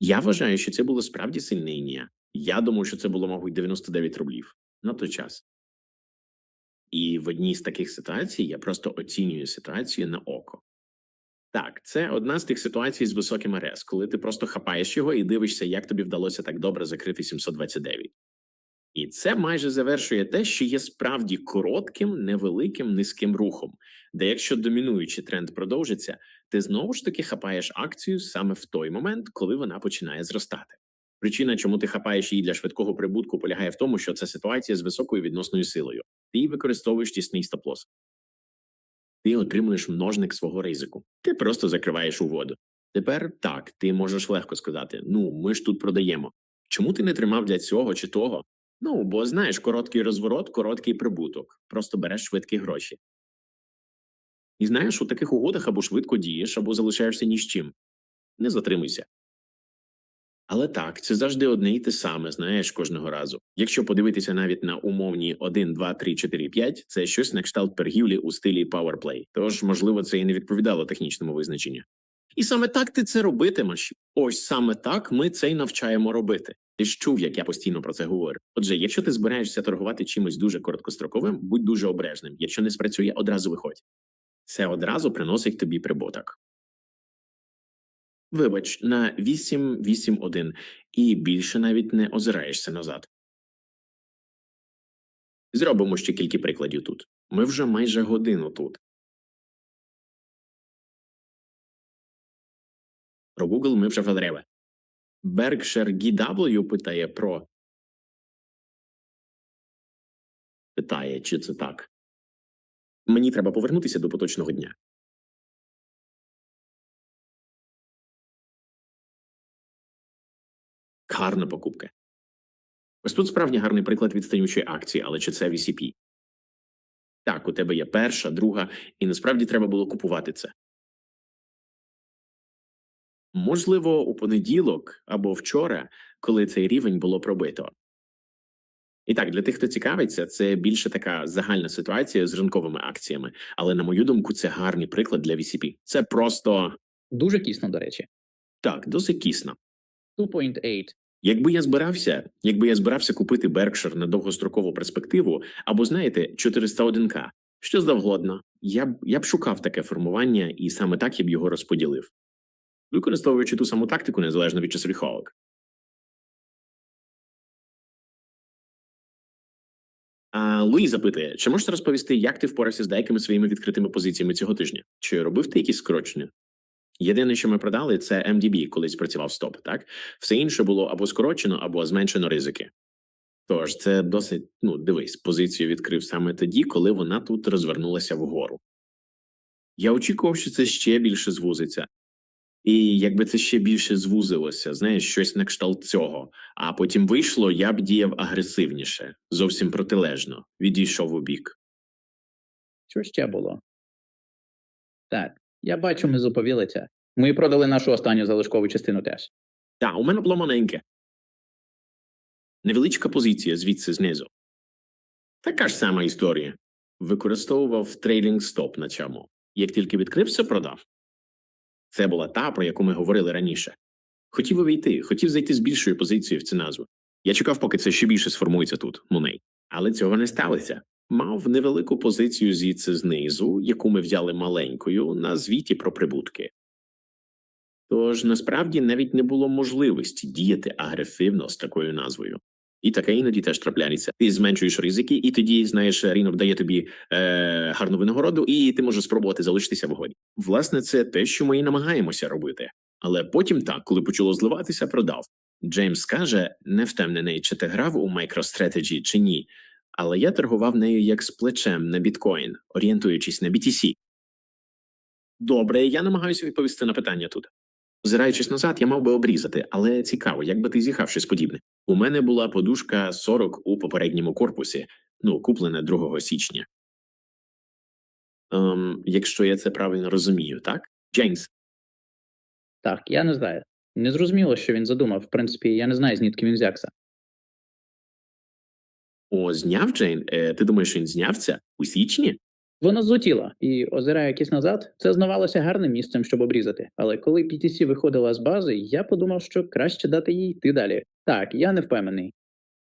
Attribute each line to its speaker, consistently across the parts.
Speaker 1: Я вважаю, що це було справді сильне. Я думаю, що це було, мабуть, 99 рублів на той час. І в одній з таких ситуацій я просто оцінюю ситуацію на око. Так, це одна з тих ситуацій з високим РС, коли ти просто хапаєш його і дивишся, як тобі вдалося так добре закрити 729. І це майже завершує те, що є справді коротким, невеликим, низьким рухом, де якщо домінуючий тренд продовжиться, ти знову ж таки хапаєш акцію саме в той момент, коли вона починає зростати. Причина, чому ти хапаєш її для швидкого прибутку, полягає в тому, що це ситуація з високою відносною силою. Ти використовуєш тісний стоп-лосс. Ти отримуєш множник свого ризику. Ти просто закриваєш угоду. Тепер так, ти можеш легко сказати: ну, ми ж тут продаємо. Чому ти не тримав для цього чи того? Ну, бо знаєш, короткий розворот, короткий прибуток. Просто береш швидкі гроші. І знаєш, у таких угодах або швидко дієш, або залишаєшся ні з чим. Не затримуйся. Але так, це завжди одне і те саме, знаєш, кожного разу. Якщо подивитися навіть на умовні 1, 2, 3, 4, 5, це щось на кшталт торгівлі у стилі PowerPlay. Тож, можливо, це і не відповідало технічному визначенню. І саме так ти це робитимеш. Ось саме так ми це й навчаємо робити. Ти ж чув, як я постійно про це говорю. Отже, якщо ти збираєшся торгувати чимось дуже короткостроковим, будь дуже обережним. Якщо не спрацює, одразу виходь. Це одразу приносить тобі прибуток. Вибач, на 8-8-1 і більше навіть не озираєшся назад. Зробимо ще кілька прикладів тут. Ми вже майже годину тут. Про Google ми вже вгадали. Berkshire GW питає про. Питає, чи це так. Мені треба повернутися до поточного дня. Гарна покупка. Ось тут справді гарний приклад відстаючої акції, але чи це VCP? Так, у тебе є перша, друга, і насправді треба було купувати це. Можливо, у понеділок або вчора, коли цей рівень було пробито. І так, для тих, хто цікавиться, це більше така загальна ситуація з ринковими акціями. Але, на мою думку, це гарний приклад для VCP. Це просто
Speaker 2: Дуже кісно, до речі.
Speaker 1: так, досить кісно.
Speaker 2: 2.8.
Speaker 1: Якби я збирався, якби я збирався купити Berkshire на довгострокову перспективу, або знаєте, 401к, що завгодно, я б я б шукав таке формування, і саме так я б його розподілив, використовуючи ту саму тактику незалежно від часовіховок. А Луї запитує, чи можеш розповісти, як ти впорався з деякими своїми відкритими позиціями цього тижня? Чи робив ти якісь скорочення? Єдине, що ми продали, це MDB, колись працював стоп. Так все інше було або скорочено, або зменшено ризики. Тож це досить, ну дивись, позицію відкрив саме тоді, коли вона тут розвернулася вгору. Я очікував, що це ще більше звузиться. І якби це ще більше звузилося, знаєш, щось на кшталт цього. А потім вийшло, я б діяв агресивніше, зовсім протилежно, відійшов у бік.
Speaker 2: Що ще було? Так, я бачу, ми зуповілися. Ми продали нашу останню залишкову частину теж.
Speaker 1: Так, у мене було маленьке. Невеличка позиція звідси знизу. Така ж сама історія. Використовував трейлінг стоп на цьому. Як тільки відкрився, продав. Це була та, про яку ми говорили раніше. Хотів увійти, хотів зайти з більшою позицією в цю назву. Я чекав, поки це ще більше сформується тут, Муней. Але цього не сталося. Мав невелику позицію звідси знизу, яку ми взяли маленькою на звіті про прибутки. Тож насправді навіть не було можливості діяти агресивно з такою назвою. І таке іноді теж трапляється. Ти зменшуєш ризики, і тоді, знаєш, ринок дає тобі е, гарну винагороду, і ти можеш спробувати залишитися в угоді. Власне, це те, що ми і намагаємося робити. Але потім так, коли почало зливатися, продав. Джеймс каже, не впевнений, чи ти грав у MicroStrategy чи ні, але я торгував нею як з плечем на біткоін, орієнтуючись на BTC. Добре, я намагаюся відповісти на питання тут. Озираючись назад, я мав би обрізати, але цікаво, як би ти з'їхав щось подібне. У мене була подушка 40 у попередньому корпусі, ну, куплена 2 січня. Ем, якщо я це правильно розумію, так? Джеймс,
Speaker 2: Так, я не знаю. Не зрозуміло, що він задумав. В принципі, я не знаю, звідки він взявся.
Speaker 1: о, зняв Джейн? Е, ти думаєш, він зняв це у січні?
Speaker 2: Воно злетіло, і, озираючись назад, це здавалося гарним місцем, щоб обрізати. Але коли PTC виходила з бази, я подумав, що краще дати їй йти далі. Так, я не впевнений.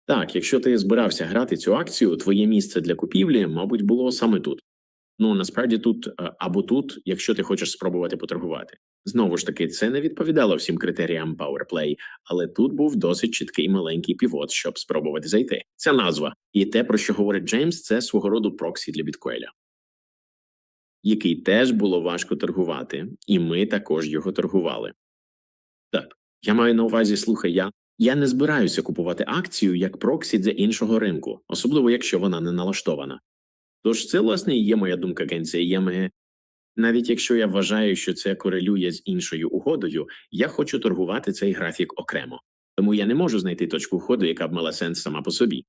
Speaker 1: Так, якщо ти збирався грати цю акцію, твоє місце для купівлі, мабуть, було саме тут. Ну насправді тут е, або тут, якщо ти хочеш спробувати поторгувати. Знову ж таки, це не відповідало всім критеріям PowerPlay, але тут був досить чіткий маленький півот, щоб спробувати зайти. Ця назва і те, про що говорить Джеймс, це свого роду проксі для біткоїля, який теж було важко торгувати, і ми також його торгували. Так, я маю на увазі, слухай, я я не збираюся купувати акцію як проксі для іншого ринку, особливо якщо вона не налаштована. Тож це, власне, і є моя думка ЄМГ. Навіть якщо я вважаю, що це корелює з іншою угодою, я хочу торгувати цей графік окремо, тому я не можу знайти точку входу, яка б мала сенс сама по собі.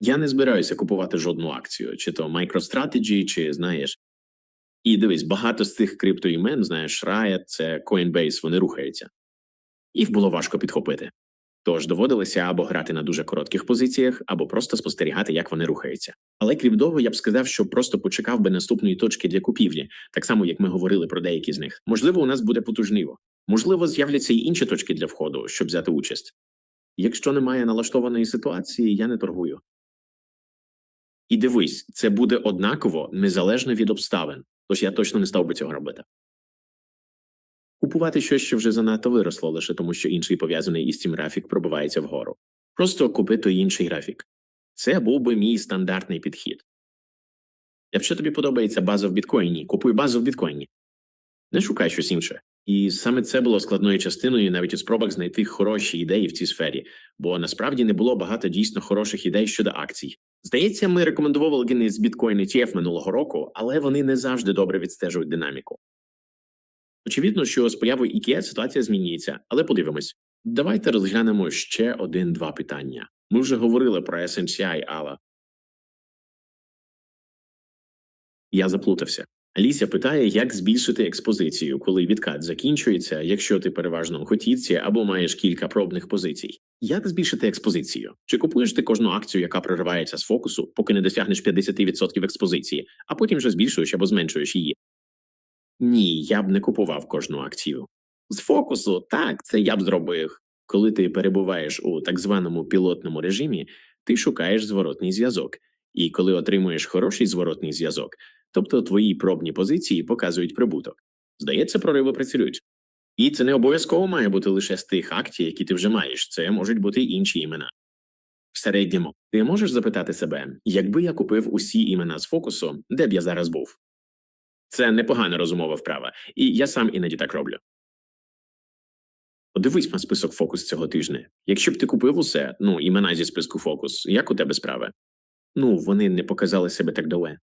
Speaker 1: Я не збираюся купувати жодну акцію, чи то MicroStrategy, чи знаєш. І дивись, багато з цих криптоімен, знаєш, Riot, це Coinbase, вони рухаються. Їх було важко підхопити. Тож доводилося або грати на дуже коротких позиціях, або просто спостерігати, як вони рухаються. Але крім того, я б сказав, що просто почекав би наступної точки для купівлі, так само як ми говорили про деякі з них. Можливо, у нас буде потужниво. Можливо, з'являться й інші точки для входу, щоб взяти участь. Якщо немає налаштованої ситуації, я не торгую. І дивись, це буде однаково незалежно від обставин, тож я точно не став би цього робити. Купувати щось, що вже занадто виросло, лише тому, що інший пов'язаний із цим графік пробивається вгору. Просто купи той інший графік. Це був би мій стандартний підхід. Якщо тобі подобається база в біткоїні, купуй базу в біткоїні. Не шукай щось інше. І саме це було складною частиною навіть у спробах знайти хороші ідеї в цій сфері, бо насправді не було багато дійсно хороших ідей щодо акцій. Здається, ми рекомендували логіни з Bitcoin ETF минулого року, але вони не завжди добре відстежують динаміку. Очевидно, що з появою IKEA ситуація змінюється, але подивимось. Давайте розглянемо ще один-два питання. Ми вже говорили про SMCI, але я заплутався. Аліся питає, як збільшити експозицію, коли відкат закінчується, якщо ти переважно в готівці або маєш кілька пробних позицій. Як збільшити експозицію? Чи купуєш ти кожну акцію, яка проривається з фокусу, поки не досягнеш 50% експозиції, а потім вже збільшуєш або зменшуєш її? Ні, я б не купував кожну акцію. З фокусу, так, це я б зробив. Коли ти перебуваєш у так званому пілотному режимі, ти шукаєш зворотний зв'язок, і коли отримуєш хороший зворотний зв'язок, тобто твої пробні позиції показують прибуток. Здається, прориви працюють. І це не обов'язково має бути лише з тих акцій, які ти вже маєш, це можуть бути інші імена. В середньому ти можеш запитати себе, якби я купив усі імена з фокусу, де б я зараз був? Це непогана розумова вправа, і я сам іноді так роблю. Подивись на список фокус цього тижня. Якщо б ти купив усе, ну імена зі списку фокус, як у тебе справи? Ну, вони не показали себе так дове.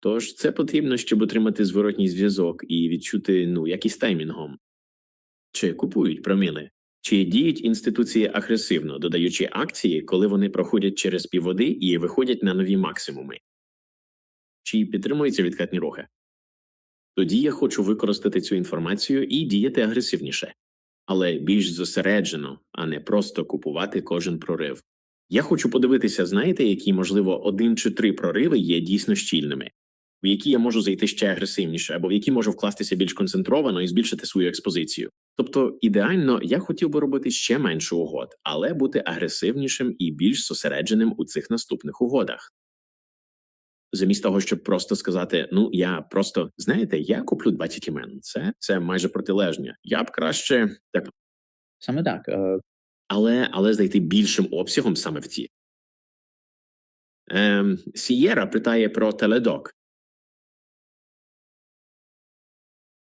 Speaker 1: Тож це потрібно, щоб отримати зворотній зв'язок і відчути ну якісь таймінгом. Чи купують проміли? Чи діють інституції агресивно, додаючи акції, коли вони проходять через півводи і виходять на нові максимуми? Чи підтримуються відкатні рухи? Тоді я хочу використати цю інформацію і діяти агресивніше, але більш зосереджено, а не просто купувати кожен прорив. Я хочу подивитися, знаєте, які, можливо, один чи три прориви є дійсно щільними, в які я можу зайти ще агресивніше, або в які можу вкластися більш концентровано і збільшити свою експозицію. Тобто, ідеально, я хотів би робити ще менше угод, але бути агресивнішим і більш зосередженим у цих наступних угодах. Замість того, щоб просто сказати: ну я просто знаєте, я куплю 20 імен. Це це майже протилежне. Я б краще так,
Speaker 2: Саме так. Е,
Speaker 1: але але зайти більшим обсягом саме в ці. Ем, Сієра питає про теледок.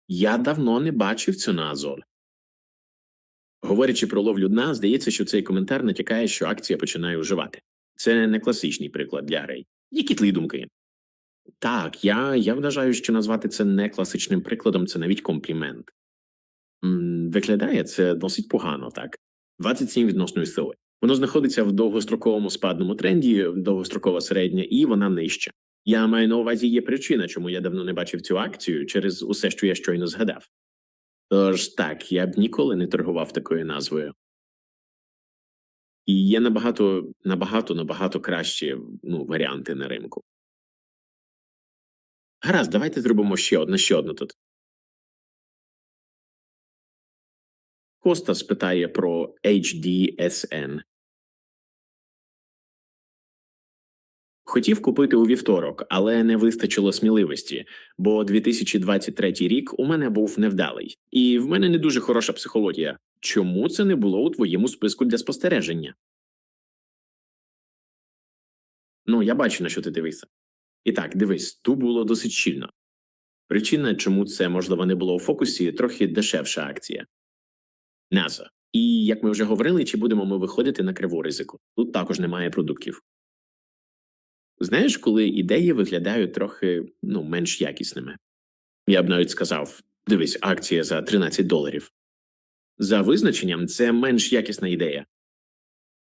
Speaker 1: Я давно не бачив цю назву. Говорячи про ловлю дна, здається, що цей коментар натякає, що акція починає уживати. Це не класичний приклад для Рей. Які твої думки? Так, я я вважаю, що назвати це не класичним прикладом це навіть комплімент. М, Виглядає це досить погано, так. 27 відносної сили. Воно знаходиться в довгостроковому спадному тренді, довгострокова середня, і вона нижча. Я маю на увазі є причина, чому я давно не бачив цю акцію через усе, що я щойно згадав. Тож так, я б ніколи не торгував такою назвою. І є набагато набагато набагато кращі ну, варіанти на ринку. Гаразд, давайте зробимо ще одне, ще одне тут. Коста спитає про HDSN. Хотів купити у вівторок, але не вистачило сміливості, бо 2023 рік у мене був невдалий, і в мене не дуже хороша психологія. Чому це не було у твоєму списку для спостереження? Ну, я бачу, на що ти дивишся. І так, дивись, тут було досить щільно. Причина, чому це можливо не було у фокусі, трохи дешевша акція. NASA. І як ми вже говорили, чи будемо ми виходити на криву ризику? Тут також немає продуктів. Знаєш, коли ідеї виглядають трохи ну, менш якісними. Я б навіть сказав: дивись, акція за 13 доларів. За визначенням, це менш якісна ідея.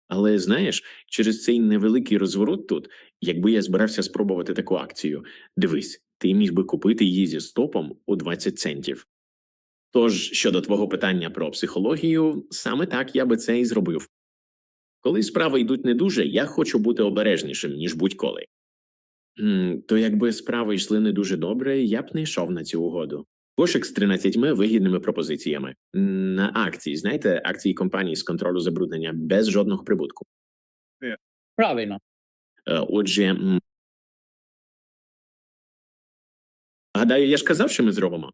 Speaker 1: Але знаєш, через цей невеликий розворот тут, якби я збирався спробувати таку акцію, дивись, ти міг би купити її зі стопом у 20 центів. Тож, щодо твого питання про психологію, саме так я би це і зробив. Коли справи йдуть не дуже, я хочу бути обережнішим, ніж будь-коли. То якби справи йшли не дуже добре, я б не йшов на цю угоду. Кошик з 13 вигідними пропозиціями на акції, знаєте, акції компанії з контролю забруднення без жодного прибутку.
Speaker 2: Правильно.
Speaker 1: Е, Отже, гадаю, я ж казав, що ми зробимо.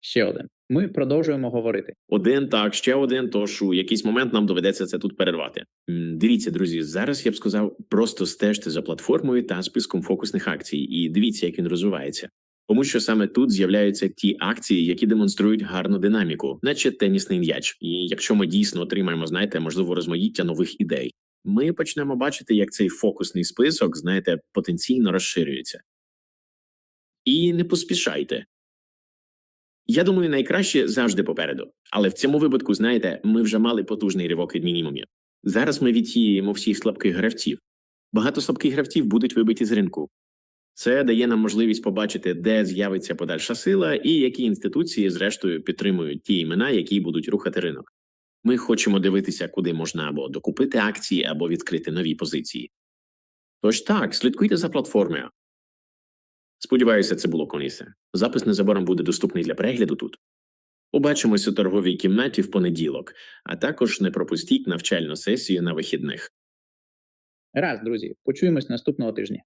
Speaker 2: Ще один. Ми продовжуємо говорити.
Speaker 1: Один так, ще один. Тож у якийсь момент нам доведеться це тут перервати. Дивіться, друзі, зараз я б сказав, просто стежте за платформою та списком фокусних акцій, і дивіться, як він розвивається. Тому що саме тут з'являються ті акції, які демонструють гарну динаміку, наче тенісний м'яч. І якщо ми дійсно отримаємо, знаєте, можливо, розмаїття нових ідей, ми почнемо бачити, як цей фокусний список, знаєте, потенційно розширюється. І не поспішайте. Я думаю, найкраще завжди попереду. Але в цьому випадку, знаєте, ми вже мали потужний ривок від мінімумів. Зараз ми відсіємо всіх слабких гравців. Багато слабких гравців будуть вибиті з ринку. Це дає нам можливість побачити, де з'явиться подальша сила і які інституції, зрештою, підтримують ті імена, які будуть рухати ринок. Ми хочемо дивитися, куди можна або докупити акції, або відкрити нові позиції. Тож так, слідкуйте за платформою. Сподіваюся, це було конісе. Запис незабаром буде доступний для перегляду тут. Побачимось у торговій кімнаті в понеділок, а також не пропустіть навчальну сесію на вихідних.
Speaker 2: Раз, друзі, почуємось наступного тижня.